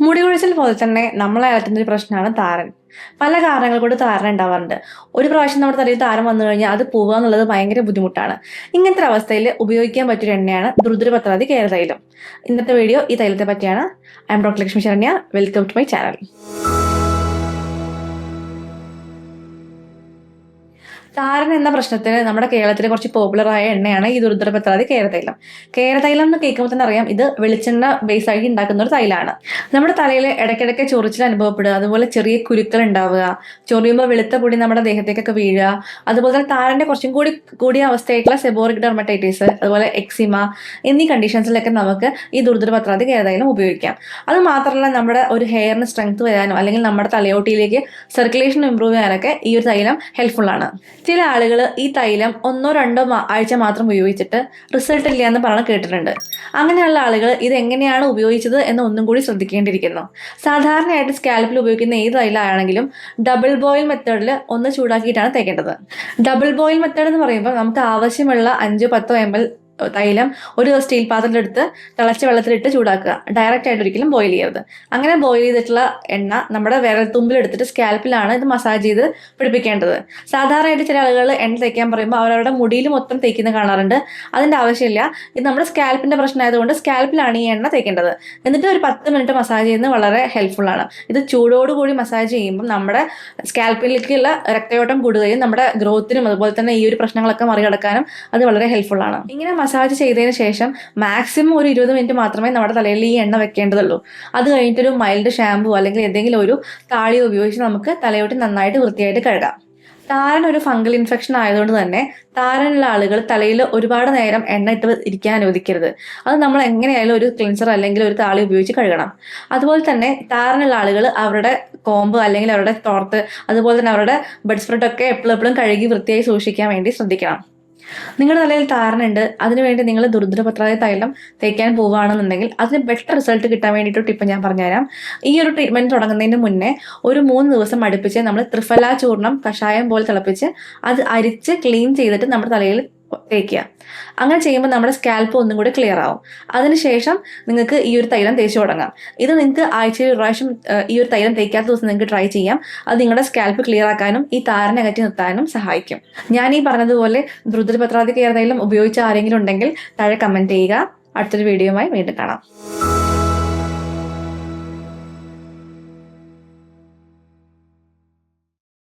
മുടി കൊഴിച്ചിൽ പോലെ തന്നെ നമ്മളെ അലട്ടുന്ന ഒരു പ്രശ്നമാണ് താരൻ. പല കാരണങ്ങൾ കൊണ്ട് താരൻ ഉണ്ടാവാറുണ്ട്. ഒരു പ്രാവശ്യം നമ്മുടെ തലയിൽ താരം വന്നു കഴിഞ്ഞാൽ അത് പോവുക എന്നുള്ളത് ഭയങ്കര ബുദ്ധിമുട്ടാണ്. ഇങ്ങനത്തെ അവസ്ഥയിൽ ഉപയോഗിക്കാൻ പറ്റിയ എണ്ണയാണ് ദ്രുതപത്രാതി കേരതൈലം ഇന്നത്തെ വീഡിയോ ഈ തൈലത്തെ പറ്റിയാണ്. I'm doctor Lakshmi Saranya. Welcome to my channel താരൻ എന്ന പ്രശ്നത്തിന് നമ്മുടെ കേരളത്തിൽ കുറച്ച് പോപ്പുലറായ എണ്ണയാണ് ഈ ദുർദ്രപത്രാതി കേരതൈലം. കേരതൈലം എന്ന് കേൾക്കുമ്പോൾ തന്നെ അറിയാം ഇത് വെളിച്ചെണ്ണ ബേസ് ആക്കി ഉണ്ടാക്കുന്ന ഒരു തൈലാണ്. നമ്മുടെ തലയിൽ ഇടയ്ക്കിടയ്ക്ക് ചൊറിച്ചിൽ അനുഭവപ്പെടുക അതുപോലെ ചെറിയ കുരുക്കൾ ഉണ്ടാവുക ചൊറിയുമ്പോൾ വെളുത്ത പൊടി നമ്മുടെ ദേഹത്തേക്കൊക്കെ വീഴുക അതുപോലെ തന്നെ താരന്റെ കുറച്ചും കൂടി കൂടിയ അവസ്ഥയായിട്ടുള്ള സെബോറിക് ഡെർമറ്റൈറ്റിസ് അതുപോലെ എക്സിമ എന്നീ കണ്ടീഷൻസിലൊക്കെ നമുക്ക് ഈ ദുർദ്രപത്രാതി കേരതൈലം ഉപയോഗിക്കാം. അത് മാത്രമല്ല നമ്മുടെ ഒരു ഹെയറിന് സ്ട്രെങ്ത് വരാനോ അല്ലെങ്കിൽ നമ്മുടെ തലയോട്ടിയിലേക്ക് സർക്കുലേഷൻ ഇമ്പ്രൂവ് ചെയ്യാനൊക്കെ ഈ ഒരു തൈലം ഹെൽപ്ഫുൾ ആണ്. ചില ആളുകൾ ഈ തൈലം ഒന്നോ രണ്ടോ ആഴ്ച മാത്രം ഉപയോഗിച്ചിട്ട് റിസൾട്ട് ഇല്ല എന്ന് പറഞ്ഞ് കേട്ടിട്ടുണ്ട്. അങ്ങനെയുള്ള ആളുകൾ ഇത് എങ്ങനെയാണ് ഉപയോഗിച്ചത് എന്ന് ഒന്നും കൂടി ശ്രദ്ധിക്കേണ്ടിയിരിക്കുന്നു. സാധാരണയായിട്ട് സ്കാൽപ്പിൽ ഉപയോഗിക്കുന്ന ഏത് തൈലാണെങ്കിലും ഡബിൾ ബോയിൽ മെത്തേഡിൽ ഒന്ന് ചൂടാക്കിയിട്ടാണ് തേക്കേണ്ടത്. ഡബിൾ ബോയിൽ മെത്തേഡ് എന്ന് പറയുമ്പോൾ നമുക്ക് ആവശ്യമുള്ള അഞ്ചോ പത്തോ എം എൽ തൈലം ഒരു സ്റ്റീൽ പാത്രത്തിലെടുത്ത് തിളച്ച വെള്ളത്തിലിട്ട് ചൂടാക്കുക. ഡയറക്റ്റ് ആയിട്ട് ഒരിക്കലും ബോയിൽ ചെയ്യരുത്. അങ്ങനെ ബോയിൽ ചെയ്തിട്ടുള്ള എണ്ണ നമ്മുടെ വിരൽ എടുത്തിട്ട് സ്കാൽപ്പിലാണ് ഇത് മസാജ് ചെയ്ത് പിടിപ്പിക്കേണ്ടത്. സാധാരണയായിട്ട് ചില ആളുകൾ എണ്ണ തേക്കാൻ പറയുമ്പോൾ അവരവരുടെ മുടിയിൽ മൊത്തം തേക്കുന്നത് കാണാറുണ്ട്. അതിന്റെ ആവശ്യമില്ല. ഇത് നമ്മുടെ സ്കാൽപ്പിന്റെ പ്രശ്നമായതുകൊണ്ട് സ്കാൽപ്പിലാണ് ഈ എണ്ണ തേക്കേണ്ടത്. എന്നിട്ട് ഒരു പത്ത് മിനിറ്റ് മസാജ് ചെയ്യുന്നത് വളരെ ഹെൽപ്ഫുൾ ആണ്. ഇത് ചൂടോടുകൂടി മസാജ് ചെയ്യുമ്പോൾ നമ്മുടെ സ്കാൽപ്പിലേക്കുള്ള രക്തയോട്ടം കൂടുകയും നമ്മുടെ ഗ്രോത്തിനും അതുപോലെ തന്നെ ഈ ഒരു പ്രശ്നങ്ങളൊക്കെ മറികടക്കാനും അത് വളരെ ഹെൽപ്ഫുൾ ആണ്. ഇങ്ങനെ മസാജ് ചെയ്തതിന് ശേഷം മാക്സിമം ഒരു ഇരുപത് മിനിറ്റ് മാത്രമേ നമ്മുടെ തലയിൽ ഈ എണ്ണ വെക്കേണ്ടതുള്ളൂ. അത് കഴിഞ്ഞിട്ടൊരു മൈൽഡ് ഷാമ്പു അല്ലെങ്കിൽ എന്തെങ്കിലും ഒരു താളി ഉപയോഗിച്ച് നമുക്ക് തലയോട്ട് നന്നായിട്ട് വൃത്തിയായിട്ട് കഴുകാം. താരൻ ഒരു ഫംഗൽ ഇൻഫെക്ഷൻ ആയതുകൊണ്ട് തന്നെ താരനുള്ള ആളുകൾ തലയിൽ ഒരുപാട് നേരം എണ്ണ ഇട്ട് ഇരിക്കാൻ അനുവദിക്കരുത്. അത് നമ്മൾ എങ്ങനെയായാലും ഒരു ക്ലിൻസർ അല്ലെങ്കിൽ ഒരു താളി ഉപയോഗിച്ച് കഴുകണം. അതുപോലെ തന്നെ താരനുള്ള ആളുകൾ അവരുടെ കോമ്പ് അല്ലെങ്കിൽ അവരുടെ തോർത്ത് അതുപോലെ തന്നെ അവരുടെ ബെഡ് സ്പ്രെഡ് ഒക്കെ എപ്പോഴും എപ്പോഴും കഴുകി വൃത്തിയായി സൂക്ഷിക്കാൻ വേണ്ടി ശ്രദ്ധിക്കണം. നിങ്ങളുടെ തലയിൽ താരനുണ്ട്. അതിനുവേണ്ടി നിങ്ങൾ ദുർദ്രപത്രായ തൈലം തേക്കാൻ പോവുകയാണെന്നുണ്ടെങ്കിൽ അതിന് ബെറ്റർ റിസൾട്ട് കിട്ടാൻ വേണ്ടിയിട്ട് ടിപ്പ് ഞാൻ പറഞ്ഞുതരാം. ഈ ഒരു ട്രീറ്റ്മെന്റ് തുടങ്ങുന്നതിന് മുന്നേ ഒരു മൂന്ന് ദിവസം അടുപ്പിച്ച് നമ്മൾ ത്രിഫല ചൂർണം കഷായം പോലെ തിളപ്പിച്ച് അത് അരിച്ച് ക്ലീൻ ചെയ്തിട്ട് നമ്മുടെ തലയിൽ തേക്കുക. അങ്ങനെ ചെയ്യുമ്പോൾ നമ്മുടെ സ്കാൽപ്പ് ഒന്നും കൂടി ക്ലിയർ ആവും. അതിനുശേഷം നിങ്ങൾക്ക് ഈ ഒരു തൈലം തേച്ച് തുടങ്ങാം. ഇത് നിങ്ങൾക്ക് ആഴ്ചയിൽ ഒരു പ്രാവശ്യം ഈ ഒരു തൈലം തേക്കാത്ത ദിവസം നിങ്ങൾക്ക് ട്രൈ ചെയ്യാം. അത് നിങ്ങളുടെ സ്കാൽപ്പ് ക്ലിയർ ആക്കാനും ഈ താരനെ അകറ്റി നിർത്താനും സഹായിക്കും. ഞാൻ ഈ പറഞ്ഞതുപോലെ ദ്രുതപത്രാതി കെയർ തൈലം ഉപയോഗിച്ച ആരെങ്കിലും ഉണ്ടെങ്കിൽ താഴെ കമന്റ് ചെയ്യുക. അടുത്തൊരു വീഡിയോയുമായി വീണ്ടും കാണാം.